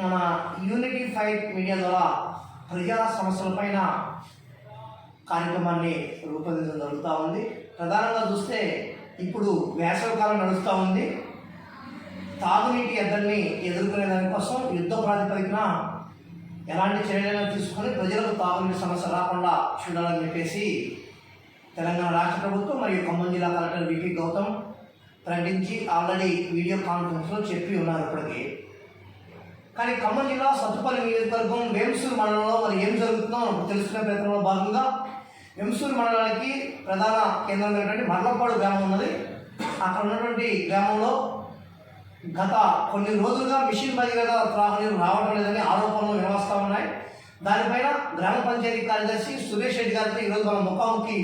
మన unity fight media ద్వారా ప్రజా సమస్యలపైన కార్యక్రమాన్ని రూపొందించడం జరుగుతూ ఉంది. ప్రధానంగా చూస్తే ఇప్పుడు వేసవికాలం నడుస్తూ ఉంది. తాగునీటి ఎద్దరిని ఎదుర్కొనే దానికోసం యుద్ధ ప్రాతిపదికన ఎలాంటి చర్యలను తీసుకొని ప్రజలకు తాగునీటి సమస్య రాకుండా చూడాలని చెప్పేసి తెలంగాణ రాష్ట్ర ప్రభుత్వం మరియు ఖమ్మం జిల్లా కలెక్టర్ విపి గౌతమ్ ప్రకటించి ఆల్రెడీ వీడియో కాన్ఫరెన్స్లో చెప్పి ఉన్నారు ఇప్పటికీ. కానీ ఖమ్మం జిల్లా సత్తుపల్లి నియోజకవర్గం వేంసూరు మండలంలో మరి ఏం జరుగుతుందో తెలుసుకునే ప్రయత్నంలో భాగంగా వెంసూరు మండలానికి ప్రధాన కేంద్రమైనటువంటి మర్లపాడు గ్రామం ఉన్నది. అక్కడ ఉన్నటువంటి గ్రామంలో గత కొన్ని రోజులుగా మిషన్ భగీరథ త్రాగునీరు రావడం లేదని ఆరోపణలు వినవస్తూ ఉన్నాయి. దానిపైన గ్రామ పంచాయతీ కార్యదర్శి సురేష్ రెడ్డి గారితో ఈరోజు మనం ముఖాముఖి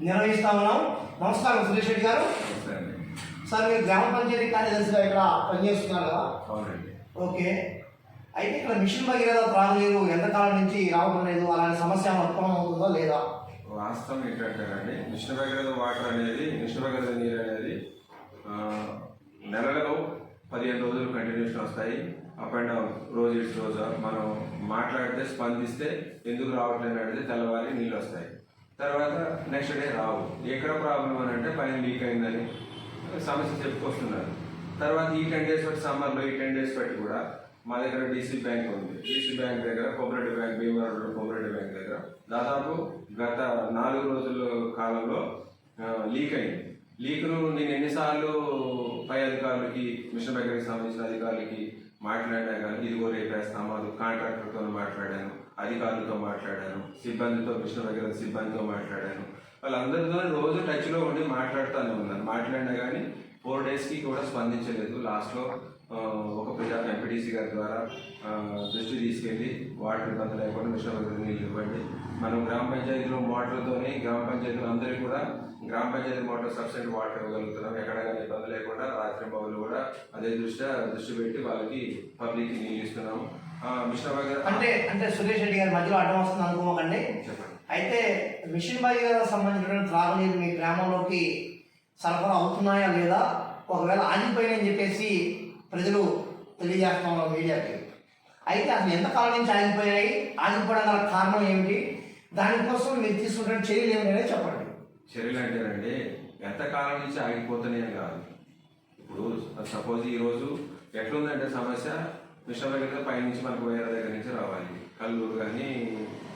నిర్వహిస్తా ఉన్నాం. నమస్కారం సురేష్ రెడ్డి గారు. సార్ మీరు గ్రామ పంచాయతీ కార్యదర్శిగా ఇక్కడ పనిచేస్తున్నారు కదా? ఓకే. అయితే ఇక్కడ మిషన్ భగీరథ త్రాగునీరు ఎంతకాలం నుంచి రావడం లేదు అలాంటి సమస్య ఉత్పన్నం అవుతుందో లేదా? వాస్తవం ఏంటంటేనండి మిషన్ భగీరథ వాటర్ అనేది మిషన్ భగీరథ నీరు అనేది నెలలో పదిహేను రోజులు కంటిన్యూషన్ వస్తాయి. అప్ అండ్ డౌన్ రోజు ఇటు రోజు. మనం మాట్లాడితే స్పందిస్తే ఎందుకు రావట్లేదు అనేది తెల్లవారి నీళ్ళు వస్తాయి. తర్వాత నెక్స్ట్ డే రావు. ఎక్కడ ప్రాబ్లం అని అంటే పైన లీక్ అయిందని సమస్య చెప్పుకొస్తున్నారు. తర్వాత ఈ టెన్ డేస్ బట్టి సమ్మర్లో ఈ టెన్ డేస్ బట్టి కూడా మా దగ్గర డీసీ బ్యాంక్ ఉంది. డీసీ బ్యాంక్ దగ్గర cooperative bank Bhimavaram cooperative bank దగ్గర దాదాపు గత నాలుగు రోజుల కాలంలో లీక్ అయింది. లీక్ను నేను ఎన్నిసార్లు పై అధికారులకి మిషన్ దగ్గరికి సంబంధించిన అధికారులకి మాట్లాడా కానీ ఇదిగో రేపేస్తాము అది కాంట్రాక్టర్తో మాట్లాడాను అధికారులతో మాట్లాడాను సిబ్బందితో మిషన్ దగ్గర సిబ్బందితో మాట్లాడాను వాళ్ళందరితో రోజు టచ్లో ఉండి మాట్లాడుతూనే ఉన్నాను మాట్లాడినా కానీ ఫోర్ డేస్కి కూడా స్పందించలేదు. లాస్ట్లో ఒక ప్రజా ఎంపీటీసీ గారి ద్వారా దృష్టి తీసుకెళ్ళి వాటర్ ఇబ్బంది లేకుండా మిషన్ నీళ్ళు ఇవ్వండి. మనం గ్రామ పంచాయతీలో మోటార్లతోనే గ్రామ పంచాయతీలు అందరికీ కూడా గ్రామ పంచాయతీ మోటార్ సబ్సిడీ వాటర్ ఇవ్వగలుగుతున్నాం. ఎక్కడ ఇబ్బంది లేకుండా రాత్రి పౌరులు కూడా అదే దృష్ట్యా దృష్టి పెట్టి వాళ్ళకి పబ్లిక్ నీళ్ళు ఇస్తున్నాము. దగ్గర అంటే అంటే సురేష్ రెడ్డి గారి మధ్యలో అడ్డం వస్తుంది అనుకోకండి చెప్పండి. అయితే మిషన్ భగీరథ సంబంధించిన త్రాగునీరు మీ గ్రామంలోకి సరఫరా అవుతున్నాయా లేదా? ఒకవేళ ఆగిపోయినాయని చెప్పేసి ప్రజలు తెలియజేస్తా మీడియాకి. అయితే అసలు ఎంతకాలం నుంచి ఆగిపోయాయి? ఆగిపోవడం గల కారణం ఏమిటి? దానికోసం మీరు తీసుకుంటున్న చర్యలు ఏమిటి చెప్పండి. చర్యలు అంటేనండి ఎంతకాలం నుంచి ఆగిపోతున్నాయని కాదు. ఇప్పుడు సపోజ్ ఈరోజు ఎట్లుందంటే సమస్య? మిషన్ దగ్గర పైనుంచి మనకు వేరే దగ్గర నుంచి రావాలి. కల్లూరు కానీ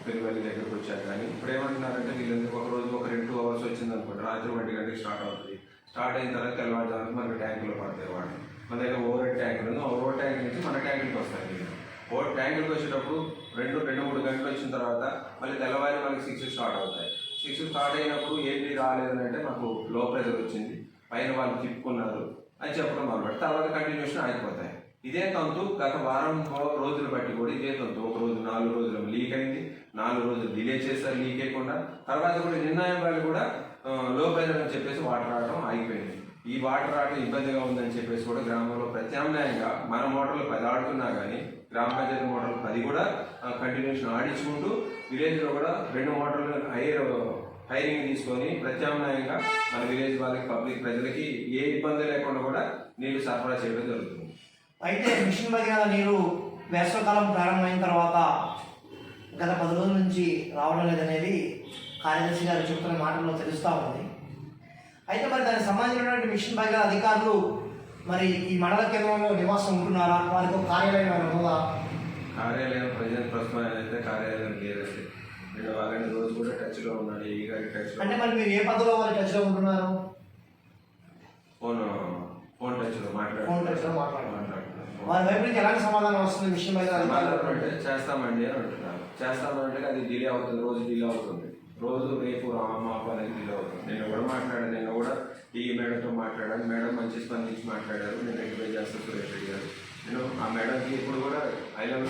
పెరుగల్లి దగ్గరకు వచ్చారు కానీ. ఇప్పుడు ఏమంటున్నారంటే వీళ్ళందరికీ ఒక రోజు ఒక రెండు టూ అవర్స్ వచ్చింది అనుకోండి రాత్రి ఒంటి గంటకి స్టార్ట్ అవుతుంది. స్టార్ట్ అయిన తర్వాత తెల్లవారుజామున మనకి ట్యాంకులో పడతాయి వాడు మన దగ్గర ఓవర్ ట్యాంకులు ఉంది ఓవర్ ట్యాంక్ నుంచి మన ట్యాంకులకి వస్తాయి నీళ్ళు ఓవర్ ట్యాంకులకి వచ్చేటప్పుడు రెండు రెండు మూడు గంటలు వచ్చిన తర్వాత మళ్ళీ తెల్లవారి మనకి సిక్స్ స్టార్ట్ అవుతాయి. సిక్స్ స్టార్ట్ అయినప్పుడు ఏంటి రాలేదని అంటే మాకు లో ప్రెషర్ వచ్చింది. పైన వాళ్ళు తిప్పుకున్నారు. అని చెప్పడం మొదలుపెట్టి తర్వాత కంటిన్యూషన్ ఆగిపోతాయి. ఇదే తంతు గత వారం రోజులు బట్టి కూడా ఇదే తంతు. ఒక రోజు నాలుగు రోజులు లీక్ అయింది నాలుగు రోజులు డిలే చేశారు లీక్ అయ్యకుండా. తర్వాత కూడా నిర్ణయం వాళ్ళు కూడా లో ప్రెషర్ అని చెప్పేసి వాటర్ రావడం ఆగిపోయింది. ఈ వాటర్ రావడం ఇబ్బందిగా ఉందని చెప్పేసి కూడా గ్రామంలో ప్రత్యామ్నాయంగా మన మోటార్లు పది ఆడుతున్నా కానీ గ్రామ పంచాయతీ మోటార్లు పది కూడా కంటిన్యూషన్ ఆడించుకుంటూ విలేజ్లో కూడా రెండు మోటార్లు హైర్ హైరింగ్ తీసుకొని ప్రత్యామ్నాయంగా మన విలేజ్ వాళ్ళకి పబ్లిక్ ప్రజలకి ఏ ఇబ్బంది లేకుండా కూడా నీళ్ళు సరఫరా చేయడం జరుగుతుంది. అయితే మిషన్ భగీరథ నీరు వేసవకాలం ప్రారంభమైన తర్వాత గత పది రోజుల నుంచి రావడం లేదనేది కార్యదర్శి గారు చెప్తున్న మాటల్లో తెలుస్తూ ఉంది. అయితే మరి దానికి సంబంధించినటువంటి మిషన్ భగీరథ అధికారులు మరి ఈ మండల కేంద్రంలో నివాసం ఉంటున్నారా? వారికి ఒక కార్యాలయం ఉన్నదా కార్యాలయం ప్రజెంట్ ప్రస్తుతం అయితే కార్యాలయం లేదండి నేను వాళ్ళని రోజు కూడా టచ్లో ఉన్నాను ఈ గారి టచ్లో అంటే మరి మీరు ఏ పద్ధతిలో వారి టచ్లో ఉంటున్నారు? ఫోన్ ఫోన్ టచ్లో మాట్లాడు ఫోన్ టచ్లో మాట్లాడుతున్నారు. వారి వైపు నుంచి ఎలాంటి సమాధానం వస్తుంది? విషయం భగీరథ అంటే చేస్తామండి అని అంటున్నారు. చేస్తామంటే అది డిలే అవుతుంది. రోజు డిలే అవుతుంది. రోజు రేపు మాపు అనేది డిలే అవుతుంది. నేను కూడా మాట్లాడాను. నేను కూడా ఈ మేడంతో మాట్లాడాను. మేడం మంచి స్పందించి మాట్లాడారు. నేను ఎంక్వైరీ చేస్తాను సురేష్ రెడ్డి గారు. నేను ఆ మేడంకి ఇప్పుడు కూడా ఐ లవ్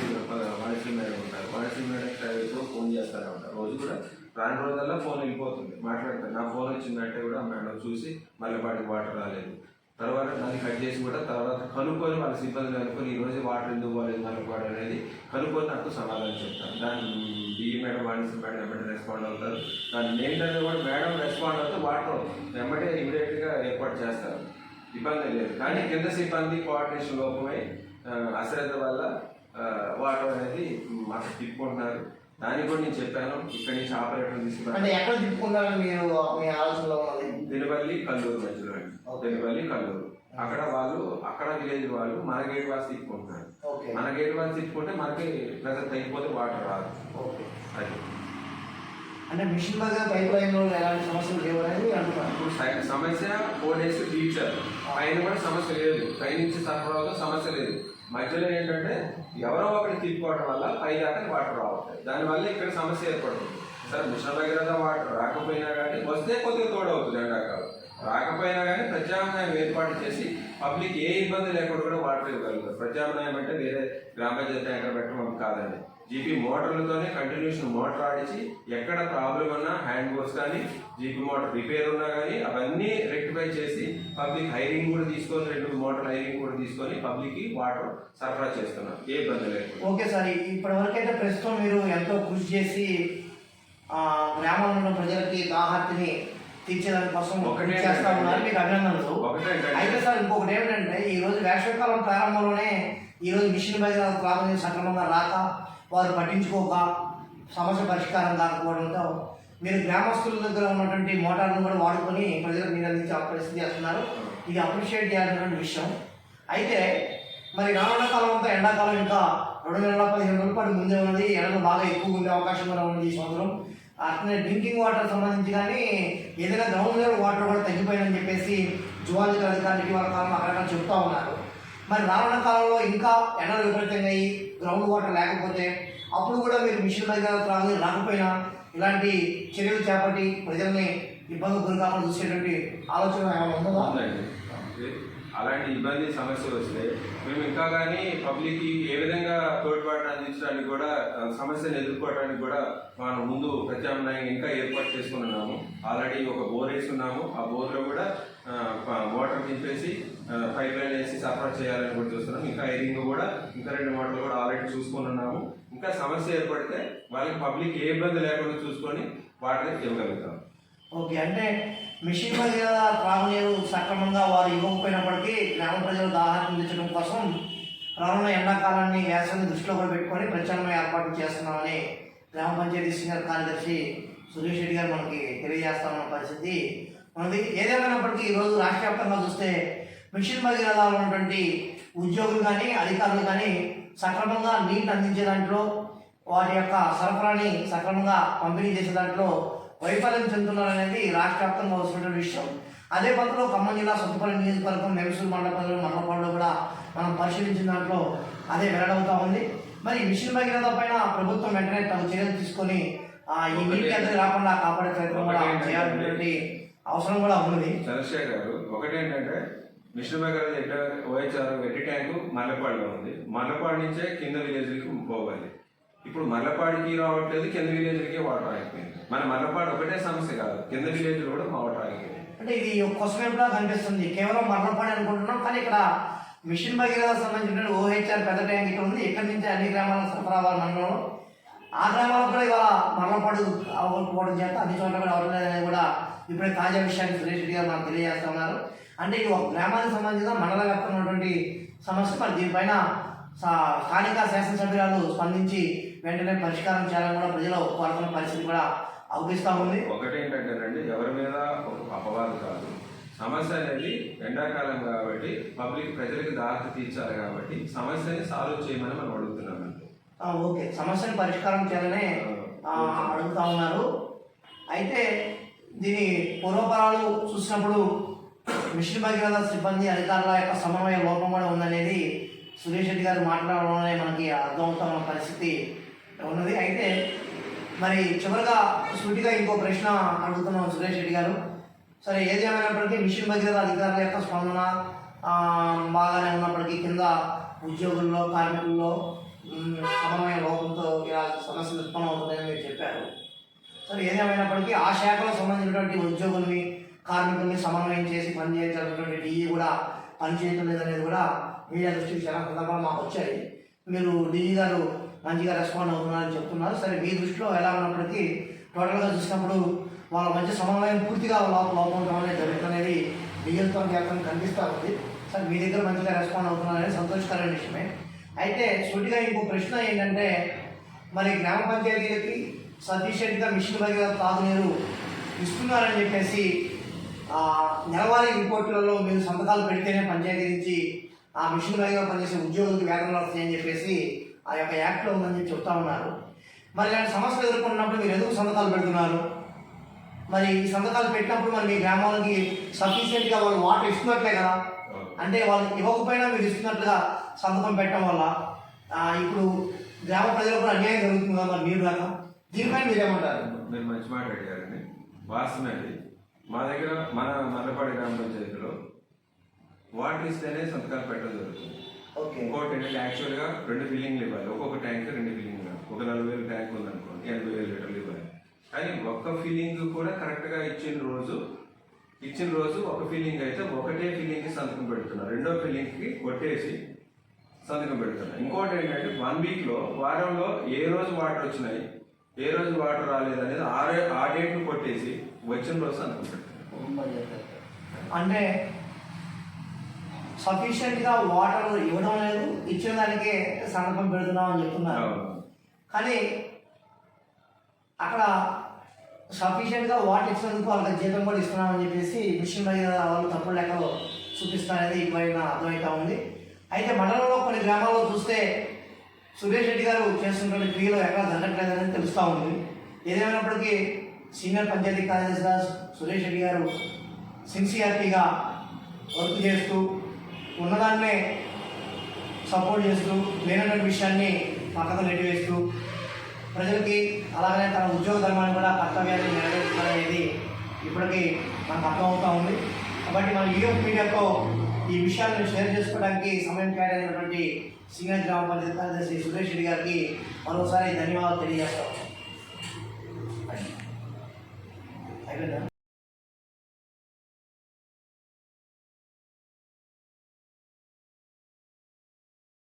వాణిశ్రీ మేడం ఉంటారు. వాణిశ్రీ మేడం ఎప్పుడు ఫోన్ చేస్తూనే ఉంటారు. రోజు కూడా రాని రోజుల్లో ఫోన్ వెళ్ళిపోతుంది. మాట్లాడతాను నా ఫోన్ వచ్చిందంటే కూడా మేడం చూసి మళ్ళీ వాటికి వాటర్ రాలేదు. తర్వాత దాన్ని కట్ చేసి కూడా తర్వాత కనుక్కొని వాళ్ళ సిబ్బంది కనుక్కొని ఈ రోజు వాటర్ ఎందుకు పోలేదు మనకు వాడు అనేది కనుక్కొని నాకు సమాధానం చెప్తాను దాన్ని డిఈ మేడం వాణిజ్య మేడం వెంబడి రెస్పాండ్ అవుతారు. దాని మెయింటెనెన్స్ కూడా మేడం రెస్పాండ్ అవుతే వాటర్ వెంబడే ఇమీడియట్గా ఏర్పాటు చేస్తారు. ఇబ్బంది లేదు. కానీ కింద సిబ్బంది కోఆర్డినేషన్ లోపమై అశ్రద్ధ వల్ల వాటర్ అనేది అక్కడ తిప్పుకుంటున్నారు. దానికి కూడా నేను చెప్పాను. ఇక్కడి నుంచి ఆపరేటర్ తీసుకున్నాను ఎక్కడ తిప్పుకుంటారని మీరు మీ ఆలోచనలో ఉన్నది? దినపల్లి కల్లూరు మధ్యలో అండి దినపల్లి కల్లూరు. అక్కడ వాళ్ళు అక్కడ విలేజ్ వాళ్ళు మన గేట్ వాసి తిప్పుకుంటున్నారు ఓకే. మన గేట్ వాసి తిప్పుకుంటే మనకి ప్రెజర్ తగ్గిపోతే వాటర్ రాదు. ఓకే. అది. అంటే మిషన్ దగ్గర పైప్ లైన్లో ఎలాంటి సమస్యలు లేవు అనేది అంటున్నాను సమస్య ఫోర్ డేస్ తీర్చారు పైన కూడా సమస్య లేదు. పై నుంచి సరఫరాలో సమస్య లేదు. మధ్యలో ఏంటంటే ఎవరో ఒకటి తిప్పుకోవడం వల్ల పై దాకా వాటర్ రావట్లేదు. దానివల్ల ఇక్కడ సమస్య ఏర్పడుతుంది. సరే మిషన్ దగ్గర వాటర్ రాకపోయినా కానీ వస్తే కొద్దిగా తోడవుతుంది ఎండాకాలం. రాకపోయినా కానీ ప్రత్యామ్నాయం ఏర్పాటు చేసి పబ్లిక్ ఏ ఇబ్బంది లేకుండా కూడా వాటర్ ఇవ్వగలుగుతారు ప్రత్యామ్నాయం అంటే వేరే గ్రామ పంచాయతీ ట్యాంకర్ పెట్టడం కాదండి. జీపీ మోటార్లతోనే కంటిన్యూషన్ మోటార్ ఆడించి ఎక్కడ ప్రాబ్లం ఉన్నా హ్యాండ్ బోర్స్ కానీ జీపీ మోటార్ రిపేర్ ఉన్నా కానీ అవన్నీ రెక్టిఫై చేసి పబ్లిక్ హైరింగ్ కూడా తీసుకొని రెండు మోటార్ హైరింగ్ కూడా తీసుకొని పబ్లిక్కి వాటర్ సరఫరా చేస్తున్నాం ఏ ఇబ్బంది లేకుండా. ఓకే సార్ ఇప్పటి వరకు అయితే ప్రస్తుతం మీరు ఎంతో కృషి చేసి గ్రామంలో ఉన్న ప్రజలకి దాహార్తిని తీర్చేదాని కోసం చేస్తా ఉన్నారు మీకు అభినందనలు. అయితే సార్ ఇంకొకటి ఏమిటంటే ఈ రోజు వేసవికాలం ప్రారంభంలోనే ఈ రోజు మిషన్ బయట ప్రారంభం సక్రమంగా రాక వారు పట్టించుకోక సమస్య పరిష్కారం కాకపోవడంతో మీరు గ్రామస్తుల దగ్గర ఉన్నటువంటి మోటార్ను కూడా వాడుకొని ప్రజలకు నీరు అందించే పరిస్థితి చేస్తున్నారు. ఇది అప్రిషియేట్ చేయాల్సినటువంటి విషయం. అయితే మరి రానున్న కాలం అంతా ఎండాకాలం ఇంకా రెండు నెలల పదిహేను రోజుల పాటు ముందే ఉన్నది. ఎండలు బాగా ఎక్కువ ఉండే అవకాశం కూడా ఉంది ఈ సంవత్సరం. అట్లనే డ్రింకింగ్ వాటర్ సంబంధించి కానీ ఏదైనా గ్రౌండ్ లెవెల్ వాటర్ కూడా తగ్గిపోయిందని చెప్పేసి జువాలజికల్ అధికారులకి వాళ్ళ కాలం అక్కడక్కడ చెప్తా ఉన్నారు. మరి రానున్న కాలంలో ఇంకా ఎండలు విపరీతంగా గ్రౌండ్ వాటర్ లేకపోతే అప్పుడు కూడా మీరు మిషన్ దగ్గర త్రాగు రాకపోయినా ఇలాంటి చర్యలు చేపట్టి ప్రజల్ని ఇబ్బంది గురి కాకుండా చూసేటువంటి ఆలోచన ఏమైనా ఉందా? అలాంటి ఇబ్బంది సమస్య వస్తే మేము ఇంకా కానీ పబ్లిక్ ఏ విధంగా తోడ్పాటు అందించడానికి కూడా సమస్యను ఎదుర్కోవడానికి కూడా మనం ముందు ప్రత్యామ్నాయం ఇంకా ఏర్పాటు చేసుకున్నాము ఆల్రెడీ ఒక బోర్ వేసుకున్నాము ఆ బోర్లో కూడా వాటర్ ప- దింపేసి పైప్ లైన్ వేసి సరఫరా చేయాలని కూడా చూస్తున్నాం. ఇంకా ఐరింగ్ కూడా ఇంకా రెండు మోటార్లు కూడా ఆల్రెడీ చూసుకున్నాము ఉన్నాము ఇంకా సమస్య ఏర్పడితే వాళ్ళకి పబ్లిక్ ఏ ఇబ్బంది లేకుండా చూసుకొని వాటర్ ఇవ్వగలుగుతాం. ఓకే అంటే మిషన్ మీద త్రాగునీరు సక్రమంగా వారు ఇవ్వకపోయినప్పటికీ గ్రామ ప్రజలు దాహాన్ని తీర్చడం కోసం రానున్న ఎండాకాలాన్ని వేసవిని దృష్టిలో కూడా పెట్టుకొని ప్రచారం ఏర్పాటు చేస్తున్నామని గ్రామ పంచాయతీ సీనియర్ కార్యదర్శి సురేష్ రెడ్డి గారు మనకి తెలియజేస్తామన్న పరిస్థితి మనది ఏదేమైనప్పటికీ ఈరోజు రాష్ట్ర వ్యాప్తంగా చూస్తే మిషన్ భగీరథలో ఉన్నటువంటి ఉద్యోగులు కానీ అధికారులు కానీ సక్రమంగా నీటిని అందించే దాంట్లో వారి యొక్క సరఫరాని సక్రమంగా పంపిణీ చేసే దాంట్లో వైఫల్యం చెందుతున్నారనేది రాష్ట్ర వ్యాప్తంగా వస్తున్నటువంటి విషయం. అదే పద్ధతిలో ఖమ్మం జిల్లా సత్తుపల్లి నియోజకవర్గం నెవసూరు మండలంలో మండలంలో కూడా మనం పరిశీలించిన దాంట్లో అదే వెల్లడవుతా ఉంది. మరి ఈ మిషన్ భగీరథ పైన ప్రభుత్వం వెంటనే తగు చర్యలు తీసుకొని ఈ నీటి అంతటి రాకుండా కాపాడే ప్రయత్నం కూడా చేయాల్సినటువంటి అవసరం కూడా ఉంది. చంద్రశేఖర్ గారు ఒకటేంటంటే మిషన్ దగ్గర ఓహెచ్ఆర్ వెట్టి ట్యాంకు మల్లపాడులో ఉంది. మల్లపాడు నుంచే కింద విలేజ్కి పోవాలి. ఇప్పుడు మల్లపాడికి రావట్లేదు కింద విలేజ్కి వాటర్ ఆగిపోయింది. మన మల్లపాడు ఒకటే సమస్య కాదు కింద విలేజ్ కూడా వాటర్ ఆగిపోయింది. అంటే ఇది కొసమేపులా కనిపిస్తుంది. కేవలం మరణపడి అనుకుంటున్నాం కానీ ఇక్కడ మిషన్ భగీరథ సంబంధించిన ఓహెచ్ఆర్ పెద్ద ట్యాంక్ ఇక్కడ ఉంది. ఇక్కడ నుంచి అన్ని గ్రామాలకు సరఫరా అవ్వాలి ఆ గ్రామాలకు కూడా ఇవాళ మరణపడు అవ్వకపోవడం చేత అన్ని చోట్ల కూడా అవ్వలేదు కూడా ఇప్పుడే తాజా విషయాన్ని సురేష్ రెడ్డి గారు మనకు తెలియజేస్తా ఉన్నారు. అంటే ఇది ఒక గ్రామానికి సంబంధించిన మండల వ్యాప్తంగా ఉన్నటువంటి సమస్య. మరి దీనిపైన సా- స్థానిక శాసనసభ్యురాలు స్పందించి వెంటనే పరిష్కారం చేయాలని కూడా ప్రజలు కోరుతున్న పరిస్థితి కూడా అవుపిస్తూ ఉంది. ఒకటేంటంటేనండి ఎవరి మీద ఒక అపవాదు కాదు. సమస్య అనేది ఎండాకాలం కాబట్టి పబ్లిక్ ప్రజలకు దారి తీర్చాలి కాబట్టి సమస్యని సాల్వ్ చేయమని మనం అడుగుతున్నాం ఓకే. సమస్యను పరిష్కారం చేయాలని అడుగుతా ఉన్నారు. అయితే దీని పూర్వపరాలు చూసినప్పుడు మిషన్ భగీరథ సిబ్బంది అధికారుల యొక్క సమన్వయ లోపం కూడా ఉందనేది సురేష్ రెడ్డి గారు మాట్లాడడంలోనే మనకి అర్థమవుతున్న పరిస్థితి. ఉన్నది. అయితే మరి చివరిగా సూటిగా ఇంకో ప్రశ్న అడుగుతున్నాం సురేష్ రెడ్డి గారు. సరే ఏది ఏమైనప్పటికీ మిషన్ భగీరథ అధికారుల యొక్క స్పందన బాగానే ఉన్నప్పటికీ కింద ఉద్యోగుల్లో కార్మికుల్లో సమన్వయ లోపంతో ఇలా సమస్యలు ఉత్పన్నం అవుతుందని మీరు చెప్పారు. సరే ఏదేమైనప్పటికీ ఆ శాఖలో సంబంధించినటువంటి ఉద్యోగుల్ని కార్మికుల్ని సమన్వయం చేసి పనిచేయాల్సినటువంటి డిఈ కూడా పనిచేయటం లేదనేది కూడా మీడియా దృష్టికి చాలా సందర్భాలు మాకు వచ్చాయి. మీరు డిఈ గారు మంచిగా రెస్పాండ్ అవుతున్నారని చెప్తున్నారు. సరే మీ దృష్టిలో ఎలా ఉన్నప్పటికీ టోటల్గా చూసినప్పుడు వాళ్ళ మధ్య సమన్వయం పూర్తిగా లోపల లోపం ఉండడం అనేది జరుగుతున్నది డిఎల్తో వ్యాప్తం కనిపిస్తూ ఉంది. సరే మీ దగ్గర మంచిగా రెస్పాండ్ అవుతున్నారనేది సంతోషకరమైన విషయమే. అయితే సుడిగా ఇంకో ప్రశ్న ఏంటంటే మరి గ్రామ పంచాయతీలకి సఫిషియెంట్గా మిషన్ భగీరథ తాగునీరు ఇస్తున్నారని చెప్పేసి నెలవారీ రిపోర్టులలో మీరు సంతకాలు పెడితేనే పంచాయతీ నుంచి ఆ మిషన్ భగీరథ పనిచేసే ఉద్యోగులకు వేతనాలు వస్తాయని చెప్పేసి ఆ యొక్క యాక్ట్లో ఉందని చెప్పి చెప్తా ఉన్నారు. మరి ఇలాంటి సమస్యలు ఎదుర్కొన్నప్పుడు మీరు ఎందుకు సంతకాలు పెడుతున్నారు? మరి ఈ సంతకాలు పెట్టినప్పుడు మరి మీ గ్రామాలకి సఫిషియెంట్గా వాళ్ళు వాటర్ ఇస్తున్నట్లే కదా? అంటే వాళ్ళు ఇవ్వకపోయినా మీరు ఇస్తున్నట్లుగా సంతకం పెట్టడం వల్ల ఇప్పుడు గ్రామ ప్రజలకు కూడా అన్యాయం జరుగుతుంది కదా మరి మీరు దాకా దీనిపైన మీరేమంటారు? మీరు మంచి మాట అడిగారండి వాస్తవమే అది. మా దగ్గర మన మర్రపాడి గ్రామ పంచాయతీలో వాటర్ ఇస్తేనే సంతకాలు పెట్టడం జరుగుతుంది. ఇంకోటి ఏంటంటే యాక్చువల్గా రెండు ఫిల్లింగ్లు ఇవ్వాలి. ఒక్కొక్క ట్యాంక్ రెండు ఫిల్లింగ్ ఒక నలభై వేలు ట్యాంక్ ఉందనుకోండి ఎనభై వేలు లీటర్లు ఇవ్వాలి. కానీ ఒక్క ఫిల్లింగ్ కూడా కరెక్ట్గా ఇచ్చిన రోజు ఇచ్చిన రోజు ఒక ఫిల్లింగ్ అయితే ఒకటే ఫిల్లింగ్కి సంతకం పెడుతున్నారు రెండో ఫిల్లింగ్కి కొట్టేసి సంతకం పెడుతున్నారు ఇంకోటి ఏంటంటే వన్ వీక్లో వారంలో ఏ రోజు వాటర్ వచ్చినాయి ఏ రోజు వాటర్ రాలేదు అనేది ఆ ఆ డేట్ను కొట్టేసి వచ్చిన రోజు సంతకం పెడుతున్నారు అంటే సఫిషియెంట్గా వాటర్ ఇవ్వడం లేదు ఇచ్చిన దానికే సంతకం పెడుతున్నాం అని చెప్తున్నారు. కానీ అక్కడ సఫిషియెంట్గా వాటర్ ఇచ్చినందుకు వాళ్ళకి జీతం కూడా ఇస్తున్నామని చెప్పేసి మిషన్ మీద వాళ్ళు తప్పుడు లెక్కలు చూపిస్తారనేది ఇటువైన అర్థమవుతా ఉంది. అయితే మండలంలో కొన్ని గ్రామాల్లో చూస్తే సురేష్ రెడ్డి గారు చేస్తున్నటువంటి క్రియలు ఎక్కడ జరగట్లేదని తెలుస్తూ ఉంది. ఏదేమైనప్పటికీ సీనియర్ పంచాయతీ కార్యదర్శిగా సురేష్ రెడ్డి గారు సిన్సియారిటీగా వర్క్ చేస్తూ ఉన్నదాన్నే సపోర్ట్ చేస్తూ లేనటువంటి విషయాన్ని పక్కకు నెట్టివేస్తూ ప్రజలకి అలాగనే తన ఉద్యోగ ధర్మాన్ని కూడా కర్తవ్యాన్ని నెరవేర్చాలనేది ఇప్పటికీ మనకు అర్థమవుతూ ఉంది. కాబట్టి మన యూఎఫ్ మీడియాతో ఈ విషయాలను షేర్ చేసుకోవడానికి సమయం కేటాయినటువంటి సీనియర్ గ్రామ పంచాయతీ కార్యదర్శి సురేష్ రెడ్డి గారికి మరోసారి ధన్యవాదాలు తెలియజేస్తాం. అయిపోయిందా?